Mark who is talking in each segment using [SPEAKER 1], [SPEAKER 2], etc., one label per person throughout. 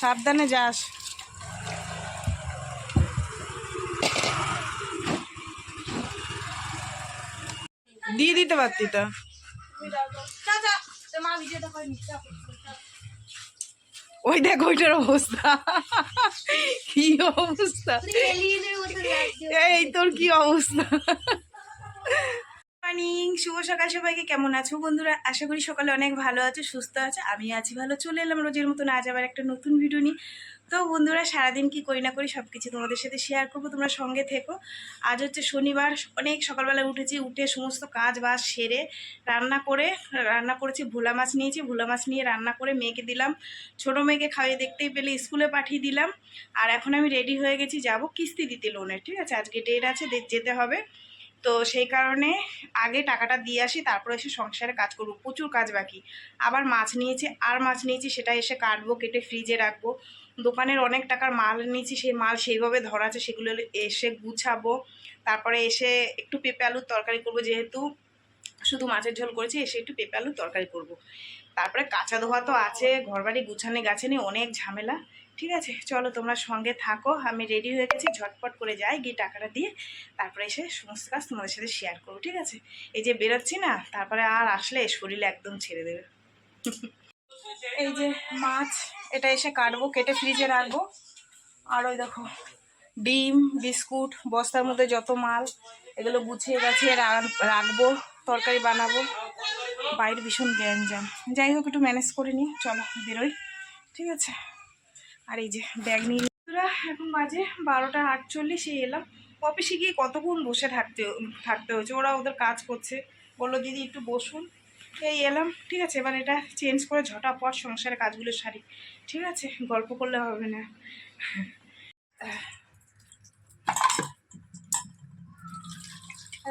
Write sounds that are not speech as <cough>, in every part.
[SPEAKER 1] সাবধানে যাস। দিয়ে দিতে পারতি তো। ওই দেখ ওইটার অবস্থা। কি অবস্থা? এই তোর কি অবস্থা? মর্নিং, শুভ সকাল সবাইকে। কেমন আছো বন্ধুরা? আশা করি সকালে অনেক ভালো আছো, সুস্থ আছো। আমি আছি ভালো। চলে এলাম রোজের মতন আজ আবার একটা নতুন ভিডিও নিই তো বন্ধুরা, সারাদিন কি করি না করি সব কিছু তোমাদের সাথে শেয়ার করব, তোমরা সঙ্গে থেকো। আজ হচ্ছে শনিবার, অনেক সকালবেলা উঠেছি, উঠে সমস্ত কাজ বাজ সেরে রান্না করে, রান্না করেছি, ভোলা মাছ নিয়েছি। ভোলা মাছ নিয়ে রান্না করে মেয়েকে দিলাম। ছোটো মেয়েকে খাইয়ে দেখতেই পেলে, স্কুলে পাঠিয়ে দিলাম। আর এখন আমি রেডি হয়ে গেছি, যাব কিস্তি দিতে লোনের ঠিক আছে? আজকে ডেট আছে যেতে হবে। তো সেই কারণে আগে টাকাটা দিয়ে আসি, তারপরে এসে সংসারে কাজ করব। প্রচুর কাজ বাকি। আবার মাছ নিয়েছি, আর মাছ নিয়েছি, সেটা এসে কাটবো, কেটে ফ্রিজে রাখব। দোকানের অনেক টাকার মাল নিয়েছি, সেই মাল সেইভাবে ধরা আছে, সেগুলো এসে গুছাবো। তারপরে এসে একটু পেঁপে আলুর তরকারি করব, যেহেতু শুধু মাছের ঝোল করেছি, এসে একটু পেঁপে আলুর তরকারি করব। তারপরে কাঁচা ধোয়া তো আছে, ঘরবাড়ি গুছানে গাছেনি অনেক ঝামেলা। ঠিক আছে? চলো তোমরা সঙ্গে থাকো। আমি রেডি হয়ে গেছি, ঝটপট করে যাই গিয়ে টাকাটা দিয়ে তারপরে এসে সমস্ত কাজ তোমাদের সাথে শেয়ার করব, ঠিক আছে? এই যে বেরোচ্ছি না, তারপরে আর আসলে শরীরে একদম ছেড়ে দেবে। এই যে মাছ, এটা এসে কাটবো, কেটে ফ্রিজে রাখব। আর ওই দেখো, ডিম, বিস্কুট, বস্তার মধ্যে যত মাল, এগুলো গুছিয়ে গাছিয়ে রাখব, তরকারি বানাবো। বাইরে ভীষণ গ্যাঞ্জাম। যাই হোক, একটু ম্যানেজ করে নিই, চলো বেরোই, ঠিক আছে? আর এই যে ব্যাগ নিয়ে এখন বাজে বারোটা আটচল্লিশে এলাম। অফিসে গিয়ে কতক্ষণ বসে থাকতে থাকতে হয়েছে? ওরা ওদের কাজ করছে। বলল, দিদি, একটু বসুন। এই এলাম, ঠিক আছে? এবার এটা চেঞ্জ করে ঝটাপট সংসারের কাজগুলো সারি। ঠিক আছে? গল্প করলে হবে না।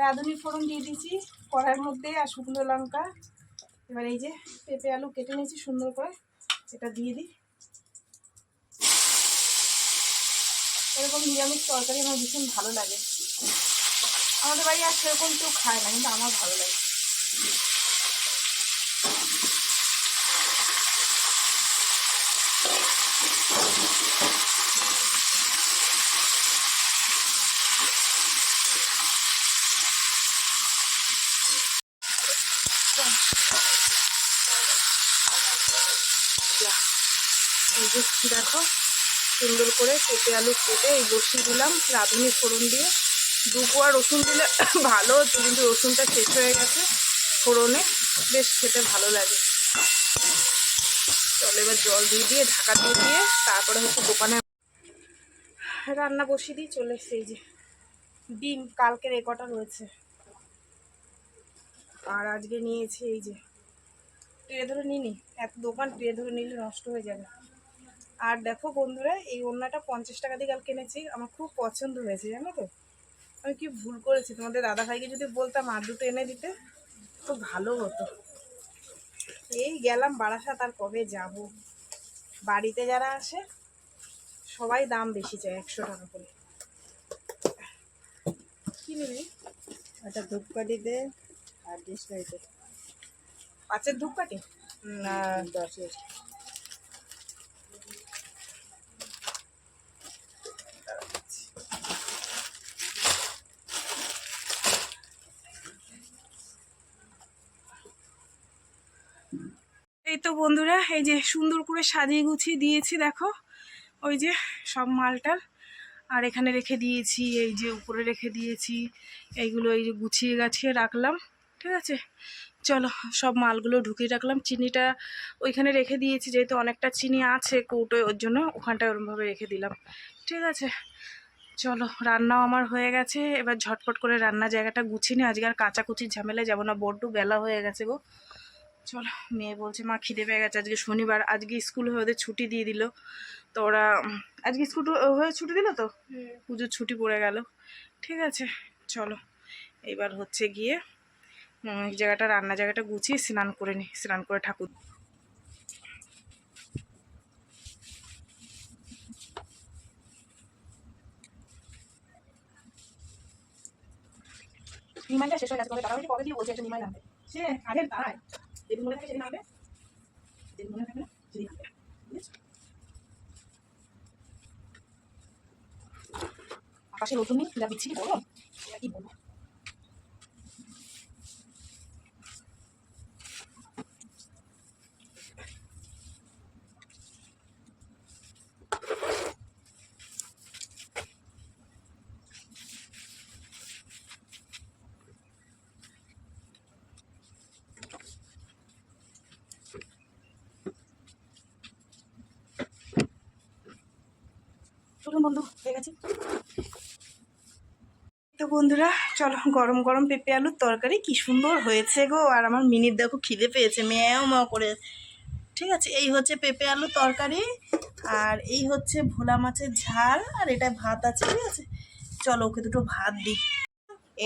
[SPEAKER 1] রাঁধুনি ফোড়ন দিয়ে দিয়েছি, কড়াইয়ের মধ্যে আর শুকনো লঙ্কা। এবার এই যে পেঁপে আলু কেটে নিয়েছি সুন্দর করে। এটা দিয়ে দিই। এরকম নিরামিষ তরকারি আমার ভীষণ ভালো লাগে। আমাদের বাড়ি আর সেরকম কেউ খায় না, কিন্তু আমার ভালো লাগে। এই যে দেখো সুন্দর করে পেঁপে আলু কেটে এই বসিয়ে দিলাম। রাঁধুনি ফোড়ন দিয়ে। দু কোয়া রসুন দিলে <coughs> ভালো হতো কিন্তু রসুনটা শেষ হয়ে গেছে ফোড়নে। বেশ খেতে ভালো লাগে। চলো এবার জল দিয়ে দিয়ে, ঢাকা দিয়ে দিয়ে, তারপরে হচ্ছে দোকানে রান্না বসিয়ে দিই, চলে এসছে এই যে। ডিম কালকের এ কটা রয়েছে। আর আজকে নিয়েছি এই যে, ট্রে ধরে নিনি এত দোকান ট্রে ধরে নিলে নষ্ট হয়ে যাবে। আর দেখো বন্ধুরা এই ওড়নাটা পঞ্চাশ টাকা দিয়ে কাল কিনেছি। আমার খুব পছন্দ হয়েছে জানো তো? আমি কি ভুল করেছি? তোমাদের দাদা ভাইকে যদি বলতাম আর দুটো এনে দিতে খুব ভালো হতো। এই গেলাম বারাসাত আর কবে যাব? বাড়িতে যারা আসে সবাই দাম বেশি চায় একশো টাকা করে। কি নেবে?
[SPEAKER 2] একটা ধূপকাঠি দে আর ডিসপ্লে
[SPEAKER 1] পাঁচের ধূপকাঠি?
[SPEAKER 2] না। দশের।
[SPEAKER 1] বন্ধুরা, এই যে সুন্দর করে সাজিয়ে গুছিয়ে দিয়েছি, দেখো। ওই যে সব মালটাল। আর এখানে রেখে দিয়েছি, এই যে উপরে রেখে দিয়েছি। এইগুলো এই যে গুছিয়ে গাছিয়ে রাখলাম, ঠিক আছে? চলো, সব মালগুলো ঢুকিয়ে রাখলাম। চিনিটা ওইখানে রেখে দিয়েছি, যেহেতু অনেকটা চিনি আছে কৌটোয়, ওর জন্য ওখানটায় ওরমভাবে রেখে দিলাম, ঠিক আছে? চলো, রান্নাও আমার হয়ে গেছে। এবার ঝটপট করে রান্না জায়গাটা গুছিয়ে নিই আজকে আর কাচাকুচির ঝামেলায় যাব না। বড্ড বেলা হয়ে গেছে গো। চলো মেয়ে বলছে মা খিদে পেয়ে গেছে আজকে শনিবার আজকে স্কুল হয়ে ওদের ছুটি দিয়ে দিল। তো ওরা আজকে স্কুল হয়ে ছুটি দিল তো? পুজোর ছুটি পড়ে গেল। ঠিক আছে চলো। এবার হচ্ছে গিয়ে জায়গাটা রান্না জায়গাটা গুছিয়ে স্নান করে নিই স্নান করে ঠাকুর নিমাইটা শেষ হয়ে গেছে কবে তাড়াতাড়ি কবে দিয়ে বলছে একটা নিমাই নামবে সে আগে তারায়। যেদিন মনে থাকে সেদিন আনবে মনে থাকে না সেদিন আনবে আকাশে নতুন নেই বিচ্ছিরি বলো কি বলব চলুন বন্ধু, হয়ে গেছে। তো বন্ধুরা, চলো গরম গরম পেঁপে আলুর তরকারি, কি সুন্দর হয়েছে গো। আর আমার মিনির দেখো খিদে পেয়েছে, মেয়েও ম করে। ঠিক আছে, এই হচ্ছে পেঁপে আলু তরকারি, আর এই হচ্ছে ভোলা মাছের ঝাল, আর এটা ভাত আছে, ঠিক আছে? চলো ওকে দুটো ভাত দিই।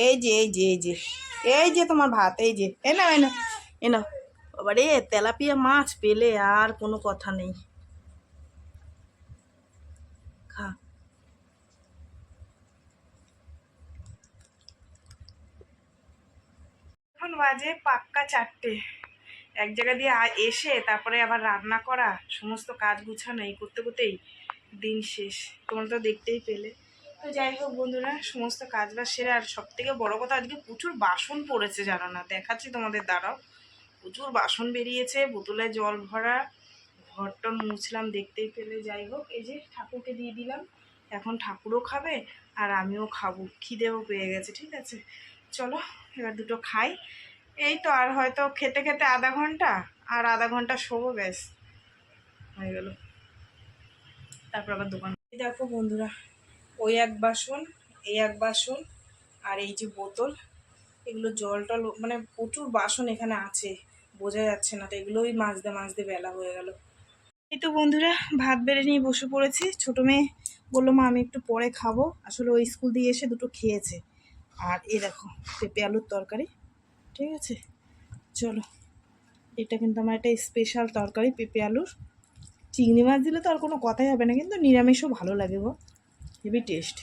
[SPEAKER 1] এই যে এই যে এই যে এই যে তোমার ভাত, এই যে, এ না এ না এ না বাবারে, তেলাপিয়া মাছ পেলে আর কোনো কথা নেই। খা এখন বাজে পাক্কা চারটে। এক জায়গা দিয়ে এসে তারপরে আবার রান্না করা, সমস্ত কাজ গুছানো, এই করতে করতেই দিন শেষ। তোমরা তো দেখতেই পেলে। তো যাই হোক বন্ধুরা, সমস্ত কাজ বাজ সেরে আর সব থেকে বড়ো কথা আজকে প্রচুর বাসন পড়েছে জানো না? দেখাচ্ছি তোমাদের দ্বারাও প্রচুর বাসন বেরিয়েছে, বোতলে জল ভরা ঘরটা মুছলাম দেখতেই পেলে, যাই হোক, এই যে ঠাকুরকে দিয়ে দিলাম। এখন ঠাকুরও খাবে আর আমিও খাব। খিদেও পেয়ে গেছে, ঠিক আছে? চলো, এবার দুটো খাই। এই তো আর হয়তো খেতে খেতে আধা ঘণ্টা, আর আধা ঘণ্টা শোবো, ব্যাস। হয়ে গেল। তারপর আবার দোকান। দেখো বন্ধুরা, ওই এক বাসন, এই এক বাসন, আর এই যে বোতল, এগুলো জল টল মানে প্রচুর বাসন এখানে আছে, বোঝা যাচ্ছে না। তো এগুলোই মাজতে মাজতে বেলা হয়ে গেল। এই তো বন্ধুরা, ভাত বেড়ে নিয়ে বসে পড়েছি। ছোটো মেয়ে বলল, মা, আমি একটু পরে খাব। আসলে ওই স্কুল দিয়ে এসে দুটো খেয়েছে। আর এ দেখো, পেঁপে আলুর তরকারি, ঠিক আছে? চলো, এটা কিন্তু আমার একটা স্পেশাল তরকারি, পেঁপে আলুর। চিংড়ি মাছ দিলে তো আর কোনো কথাই হবে না, কিন্তু নিরামিষও ভালো লাগে গো। হেভি টেস্ট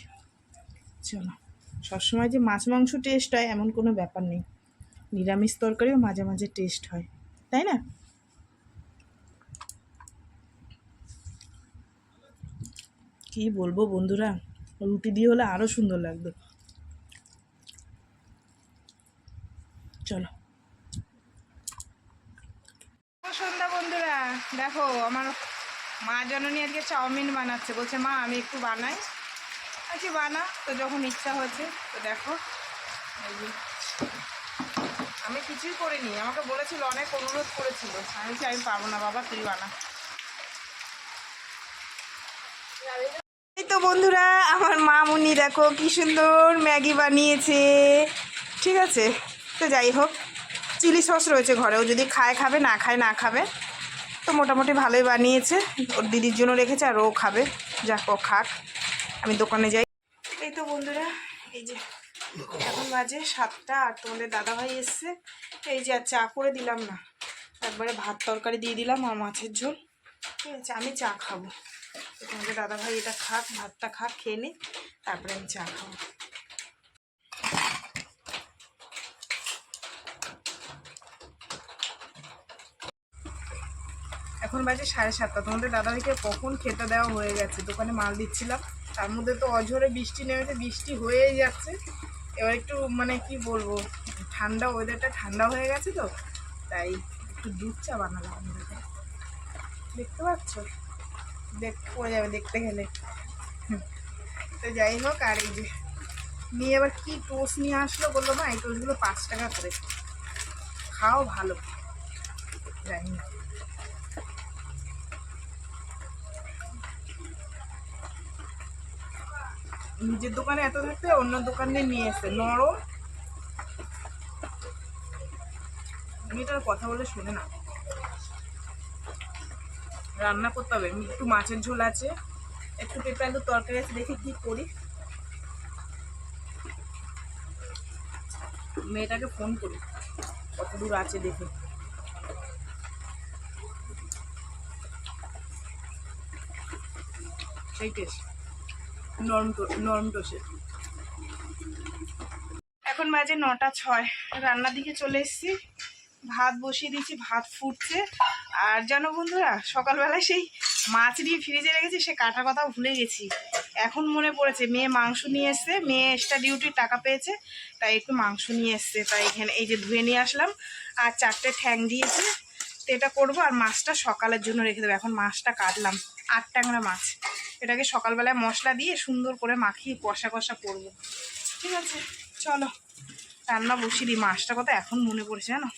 [SPEAKER 1] চলো, সবসময় যে মাছ মাংস টেস্ট হয়, এমন কোনো ব্যাপার নেই। নিরামিষ তরকারিও মাঝে মাঝে টেস্ট হয়, তাই না? কি বলব বন্ধুরা? রুটি দিয়ে হলে আরও সুন্দর লাগতো চলো। সন্ধ্যা বন্ধুরা, দেখো আমার মা জননী আজকে চাউমিন বানাচ্ছে। বলছে, মা, আমি একটু বানাই। আজকে বানা। তো যখন ইচ্ছা হয়েছে তো দেখো। আমি কিছুই করিনি। আমাকে বলেছিল, অনেক অনুরোধ করেছিল। আমি আমি পারব না, বাবা, তুই বানা। তো বন্ধুরা, আমার মামুনি দেখো কি সুন্দর ম্যাগি বানিয়েছে। ঠিক আছে, তো যাই হোক, চিলি সস রয়েছে ঘরেও, যদি খায় খাবে, না খায় না খাবে, তো মোটামুটি ভালোই বানিয়েছে। ওর দিদির জন্য রেখেছে, আর ও খাবে। যাক, ও খাক। আমি দোকানে যাই। এই তো বন্ধুরা, এই যে এখন বাজে সাতটা, আর তোমাদের দাদাভাই এসছে। এই যে আর চা করে দিলাম না। একবারে ভাত তরকারি দিয়ে দিলাম আর মাছের ঝোল। ঠিক আছে, আমি চা খাব। তো তোমাদের দাদাভাই এটা খাক, ভাতটা খাক, খেয়ে নি তারপরে আমি চা খাব। এখন বাজে সাড়ে সাতটা। তোমাদের দাদাভাইকে কখন খেতে দেওয়া হয়ে গেছে? দোকানে মাল দিচ্ছিলাম। তার মধ্যে তো অঝরে বৃষ্টি নেমেছে, বৃষ্টি হয়েই যাচ্ছে। এবার একটু মানে কি বলব, ঠান্ডা ওয়েদারটা ঠান্ডা হয়ে গেছে তো, তাই একটু দুধ চা বানালাম। দেখতে পাচ্ছ? পড়ে যাবে দেখতে গেলে। তো যাই হোক, আর এই যে নিয়ে টোস্ট নিয়ে আসলো বলল এই টোস্টগুলো পাঁচ টাকা করে। খাও ভালো না নিজের দোকানে এত থাকতে অন্য দোকানে নিয়ে এসে, নরম। মেয়েটার কথা বলে শুনে না। রান্না করতে হবে। একটু মাছের ঝোল আছে, একটু পেঁপে আলুর তরকারি আছে, দেখি কি করি। মেয়েটাকে ফোন করি, কত দূর আছে দেখে। নরম টোষে এখন বাজে নটা ছয়, রান্নার দিকে চলে এসেছি। ভাত বসিয়ে দিয়েছি, ভাত ফুটছে। আর জানো বন্ধুরা, সকালবেলায় সেই মাছ নিয়ে ফ্রিজে রেখেছি, সে কাটার কথা ভুলে গেছি। এখন মনে পড়েছে, মেয়ে মাংস নিয়ে এসছে, মেয়ে এক্সট্রা ডিউটির টাকা পেয়েছে, তাই একটু মাংস নিয়ে এসছে। তাই এখানে এই যে ধুয়ে নিয়ে আসলাম, আর চারটে ঠ্যাং দিয়েছে, তো এটা করব আর মাছটা সকালের জন্য রেখে দেবো। এখন মাছটা কাটলাম আট ট্যাংরা মাছ। এটাকে সকালবেলায় মশলা দিয়ে সুন্দর করে মাখিয়ে কষা কষা করব। ঠিক আছে, চলো, রান্না বসিয়ে দিই। মাছটা কথা এখন মনে পড়ছে, জানো?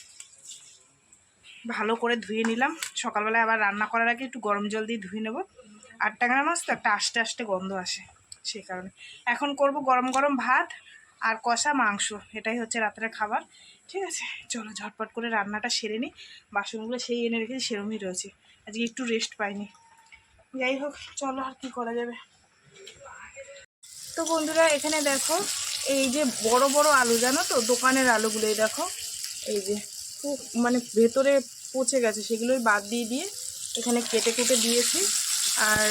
[SPEAKER 1] ভালো করে ধুয়ে নিলাম। সকালবেলায় আবার রান্না করার আগে একটু গরম জল দিয়ে ধুয়ে নেব। আর ট্যাংরা মাছ তো একটা আস্তে আস্তে গন্ধ আসে সেই কারণে। এখন করব গরম গরম ভাত আর কষা মাংস। এটাই হচ্ছে রাত্রের খাবার। ঠিক আছে? চলো ঝটপট করে রান্নাটা সেরে নিই। বাসনগুলো সেই এনে রেখেছি, সেরমই রয়েছে। আজকে একটু রেস্ট পাইনি। যাই হোক, চলো আর কি করা যাবে। তো বন্ধুরা, এখানে দেখো, এই যে বড় বড় আলু জানো তো? দোকানের আলুগুলো এই দেখো। এই যে খুব মানে ভেতরে পচে গেছে, সেগুলোই বাদ দিয়ে দিয়ে এখানে কেটে কেটে দিয়েছি। আর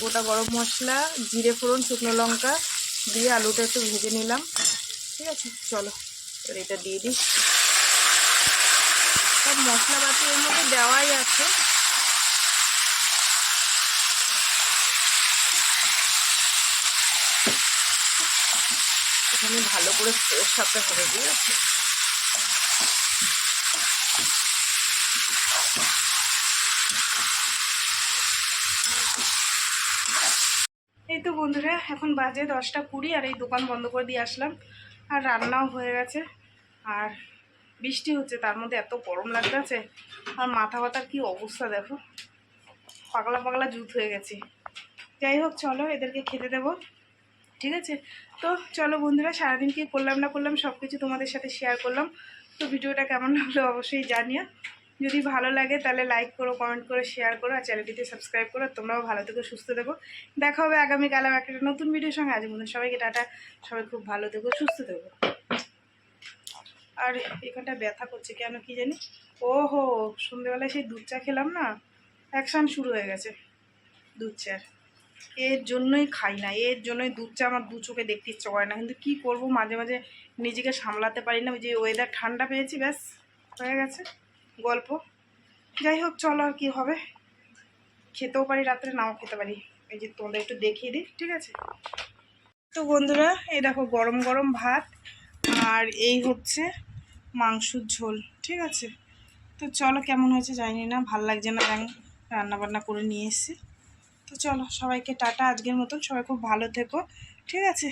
[SPEAKER 1] গোটা গরম মশলা, জিরে ফোড়ন, শুকনো লঙ্কা দিয়ে আলুটা একটু ভেজে নিলাম। ঠিক আছে, চলো, এবার এটা দিয়ে দিই। সব মশলাপাতি এর মধ্যে দেওয়াই আছে। এখানে ভালো করে কষাতে হবে ঠিক আছে এই তো বন্ধুরা এখন বাজে দশটা কুড়ি আর এই দোকান বন্ধ করে দিয়ে আসলাম। আর রান্নাও হয়ে গেছে। আর বৃষ্টি হচ্ছে, তার মধ্যে এত গরম লাগতেছে আর মাথা ব্যথার কী অবস্থা দেখো। পাগলা পাগলা জুত হয়ে গেছে। যাই হোক, চলো এদেরকে খেতে দেবো। ঠিক আছে? তো চলো বন্ধুরা, সারাদিন কি করলাম না করলাম সব কিছু তোমাদের সাথে শেয়ার করলাম। তো ভিডিওটা কেমন লাগল অবশ্যই জানিও। যদি ভালো লাগে তাহলে লাইক করো কমেন্ট করো শেয়ার করো আর চ্যানেলটিতে সাবস্ক্রাইব করো। তোমরাও ভালো থেকো, সুস্থ থেকো। দেখা হবে আগামীকাল আমার একটা নতুন ভিডিওর সঙ্গে। আজ মনে সবাইকে টাটা। সবাই খুব ভালো থেকো, সুস্থ থেকো। আর এখানটা ব্যথা করছে কেন কি জানি? ও হো সন্ধ্যেবেলায় সেই দুধ চা খেলাম না অ্যাকশান শুরু হয়ে গেছে দুধ চার এর জন্যই খাই না, এর জন্যই দুধ চা আমার দু চোখে দেখতে ইচ্ছে করে না। কিন্তু কি করব, মাঝে মাঝে নিজেকে সামলাতে পারি না। ওই যে ওয়েদার ঠান্ডা পেয়েছি, ব্যাস, হয়ে গেছে। গল্প। যাই হোক চলো আর কি হবে। খেতেও পারি, রাত্রে নাও খেতে পারি। এই যে তোমাদের একটু দেখিয়ে দিই, ঠিক আছে? তো বন্ধুরা, এই দেখো গরম গরম ভাত আর এই হচ্ছে মাংসর ঝোল, ঠিক আছে? তো চলো, কেমন হয়েছে জানি না, ভালো লাগছে না তাই রান্না বান্না করে নিয়ে এসেছি। তো চলো, সবাইকে টাটা, আজকের মতন। সবাই খুব ভালো থেকো, ঠিক আছে?